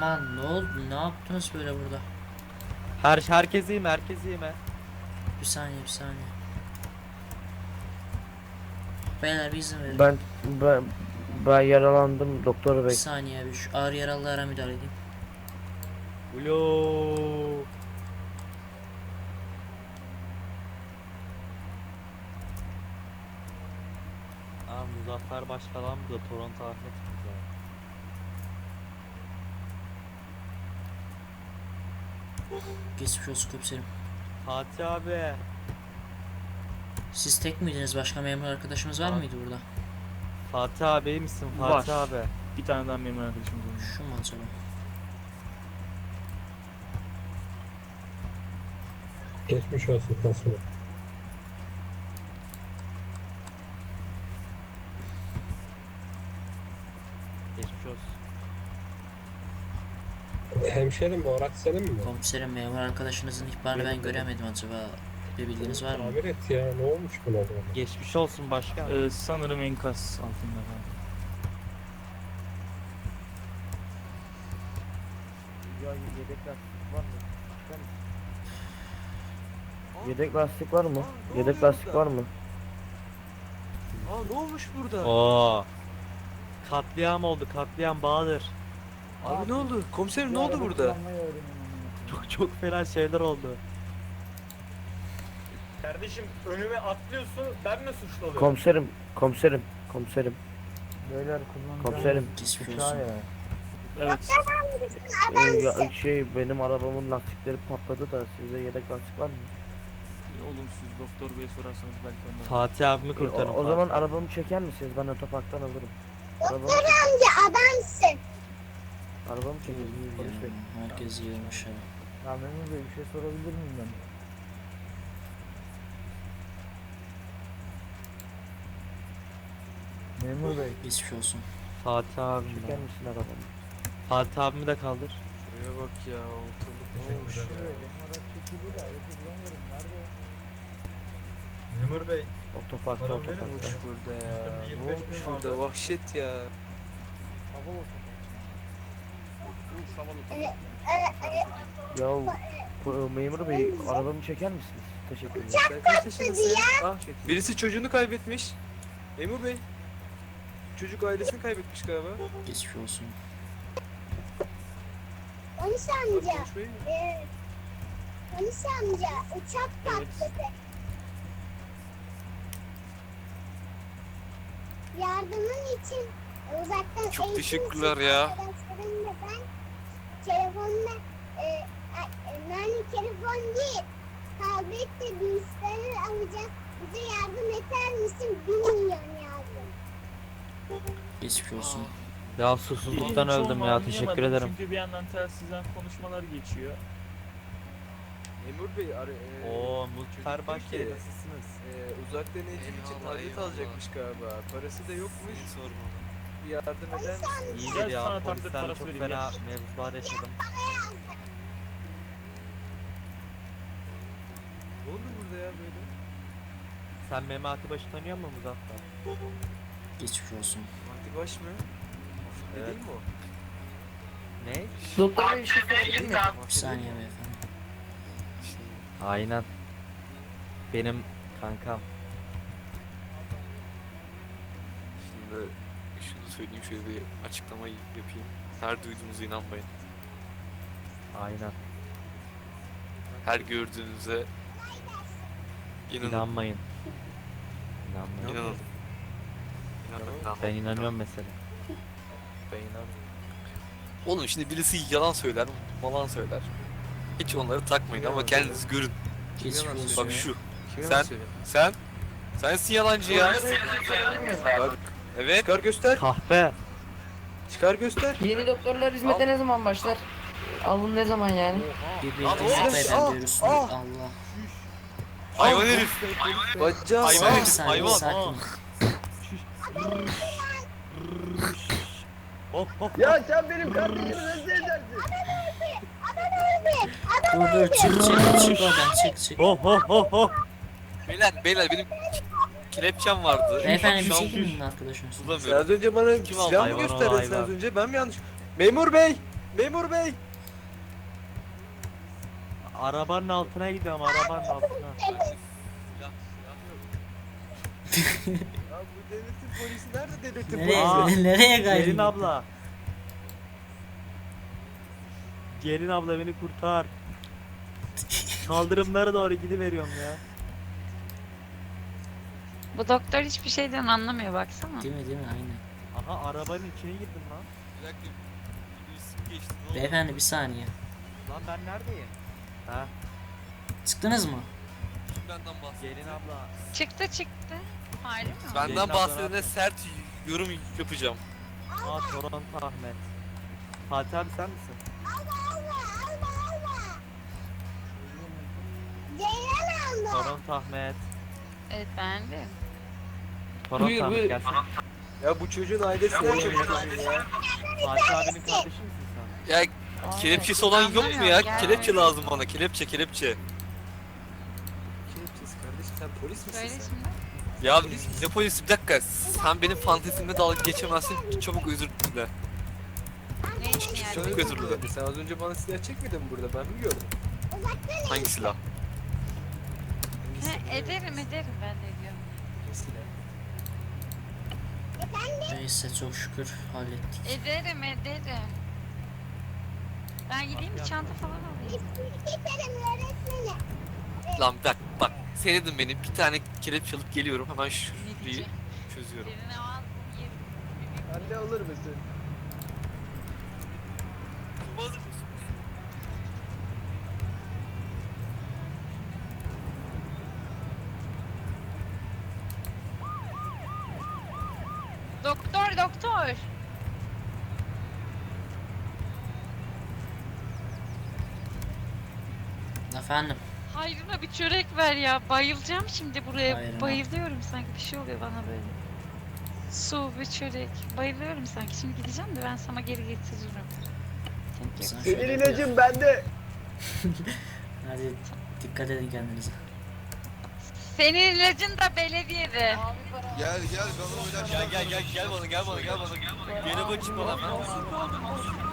Aman ne oldu? Ne yaptınız böyle burada? Her herkes iyi mi? Herkes iyi mi? Bir saniye bir saniye. Beyler bir izin verin. Ben ben ben yaralandım doktor Bir saniye bir şu ağır yaralılara müdahale edeyim. Ulo. Aa Muzaffer Başkalan bu da Toronto Ahmet. Geçmiş olsun komiserim. Fatih abi. Siz tek miydiniz? Başka memur arkadaşımız var Var. mıydı burada? Fatih abi iyi misin Var. Fatih abi? Bir tane daha memur arkadaşımız var. Şu mu acaba? Geçmiş olsun Kasım. Geçmiş olsun. Hemşerim bu araç senin mi? Komiserim memur arkadaşınızın ihbarını ben göremedim acaba. Bir bilginiz var mı? Tamir et ya ne olmuş buna böyle? Geçmiş olsun başkan. Ee, sanırım enkaz altında kaldı. Ya yedek lastik var mı? Yedek lastik var mı? Yedek lastik var mı? Aa ne olmuş burada? Oo. Katliam oldu katliam Bahadır. Abi ne oldu? Komiserim ne oldu burada? Çok çok fena şeyler oldu. Kardeşim önüme atlıyorsun ben mi suçlu oluyorum? Komiserim, komiserim, komiserim, Beyler kullanacağım. komiserim. Geçmiş Uçağı olsun. ya. Evet. Ee, ya, şey benim arabamın lastikleri patladı da size yedek lastik var mı? Olumsuz doktor beye sorarsanız belki onlar. Fatih abimi Ee, kurtarın. O, o zaman arabamı çeker misiniz? Ben otoparktan alırım. Arabamı, amca adamsın. Arabamı çekin. Polis bey. Herkes yığılmış ya. Ya Memur Bey bir şey sorabilir miyim ben? Memur Bey. Geçmiş olsun. Fatih abim. Çeker misin arabamı? Fatih abimi de kaldır. Şuraya bak ya ortalık ne olmuş ya. çekildi de? Memur Bey Otoparkta, verir Ne olmuş otoparkta. burada ya? Ne 25 olmuş burada? Vahşet ya. Hava otoparkı. Ya bu- memur bey arabamı çeker misiniz? Teşekkür ederim. Yaşındasın? Ah, birisi çocuğunu kaybetmiş. Memur Bey. Çocuk ailesini kaybetmiş galiba. Geçmiş olsun. Polis amca. Konuş Bey. E, polis amca uçak patladı. Yardımın için uzaktan Çok eğitim teşekkürler için ya. Ben telefonla e, e, yani telefon değil tablet de bilgisayarı alacağım. Bize yardım eder misin? Bir milyon yardım. Geçmiş olsun. Ya susuzluktan Hiç öldüm ya teşekkür ederim. Çünkü bir yandan telsizden konuşmalar geçiyor. Memur Bey. Ar- e, Oo Başbey ki, nasılsınız? e, uzaktan eğitim için tablet alacakmış galiba. Parası da yokmuş. Bir yardım misin? İyidir Gel ya sana tablet polislerle parası çok vereyim, fena gel. mevzular yaşadım. Ne oldu burada ya böyle? Sen Memati Baş'ı tanıyor musun Muzaffer? Geçmiş olsun. Mahdi Baş mı? Ne Evet. değil mi o? Ne? Doktor bey bir şey sorabilir miyim? Bir saniye beyefendi. Aynen. Benim kankam. Şimdi şunu söyleyeyim şöyle bir açıklama yapayım. Her duyduğunuza inanmayın. Aynen. Her gördüğünüze inanın. İnanmayın. İnanmayın. İnanın. İnanın. İnanın. Ben inanıyorum mesela. Ben inanmıyorum. Oğlum şimdi birisi yalan söyler, yalan söyler. Hiç onları takmayın ama kendiniz görün. Olsun. Bak şu, Kime Sen- söylüyor? sen, sensin yalancı ya. Bak, Evet. çıkar göster. Kahpe. Çıkar göster. Yeni doktorlar hizmete ne zaman başlar? Alın ne zaman yani? Aa. Allah. Hayvan herif. Bacağım. Hayvan. Bir saniye hayvan. sakin. Hop hop. Ya sen benim kardeşimi nasıl edersin? Dur dur çık çık çık oradan çık çık. Hop hop hop hop. Beyler, beyler benim kelepçem vardı. Beyefendi bir Şu an çekin mi arkadaşınız? Sen bulamıyorum. az önce bana Kim aldı? silah mı Hayvan o, gösterdin sen hayvan. az önce? Ben mi yanlış? Memur bey! Memur bey. Arabanın altına gidiyorum arabanın altına. Ya bu devletin polisi nerede devletin Nereye, Aa, polisi? nereye kaydın? Gelin abla. Gelin abla beni kurtar. Kaldırımlara doğru gidiveriyorum ya. Bu doktor hiçbir şeyden anlamıyor baksana. Değil mi değil mi aynen. Aha arabanın içine girdim lan. Bir dakika. Birisi geçti. Ne oldu? Beyefendi bir saniye. Lan ben neredeyim? Ha Çıktınız mı? Kim benden bahsediyor? gelin abla. Çıktı çıktı. Harbi mi? Benden abla bahsedene ne sert yorum yapacağım. Aa Toronto Ahmet. Fatih abi sen misin? Toronto Ahmet. Evet ben de. Toronto Buyur, buyur. gelsin. Ya bu çocuğun ailesi bu çocuğun ya? Fatih abinin kardeşi misin sen? Ya Aa, kelepçesi olan yok mu ya? anlamıyorum, gel Kelepçe lazım bana. Kelepçe kelepçe. Kelepçesiz kardeşim sen polis misin Söyle sen? şimdi. Ya ne polisi bir dakika. Sen benim fantezimle dalga geçemezsin. Çabuk özür dile. Ne için yani? Çok özür dilerim. Sen az önce bana silah çekmedin mi burada ben mi gördüm? Hangi silah? Ederim ederim ben de ediyorum. Neyse çok şükür hallettik. Ederim ederim. Ben gideyim bir çanta falan alayım. Lan bak bak. Seyredin beni. Bir tane kelepçe alıp geliyorum. Hemen şurayı çözüyorum. Al. yerim. Anne olur musun? Doktor doktor. Efendim Hayrına bir çörek ver ya. Bayılacağım şimdi buraya. Hayrına. Bayılıyorum sanki bir şey oluyor bana böyle. Su bir çörek. Bayılıyorum sanki. Şimdi gideceğim de ben sana geri getiririm. Thank you. sen Senin ilacın bende. Hadi dikkat edin kendinize. Senin ilacın da belediyede. Gel gel bana oynar. Gel gel gel gel bana gel bana gel bana. Gel bana. Yere bakayım bana ben.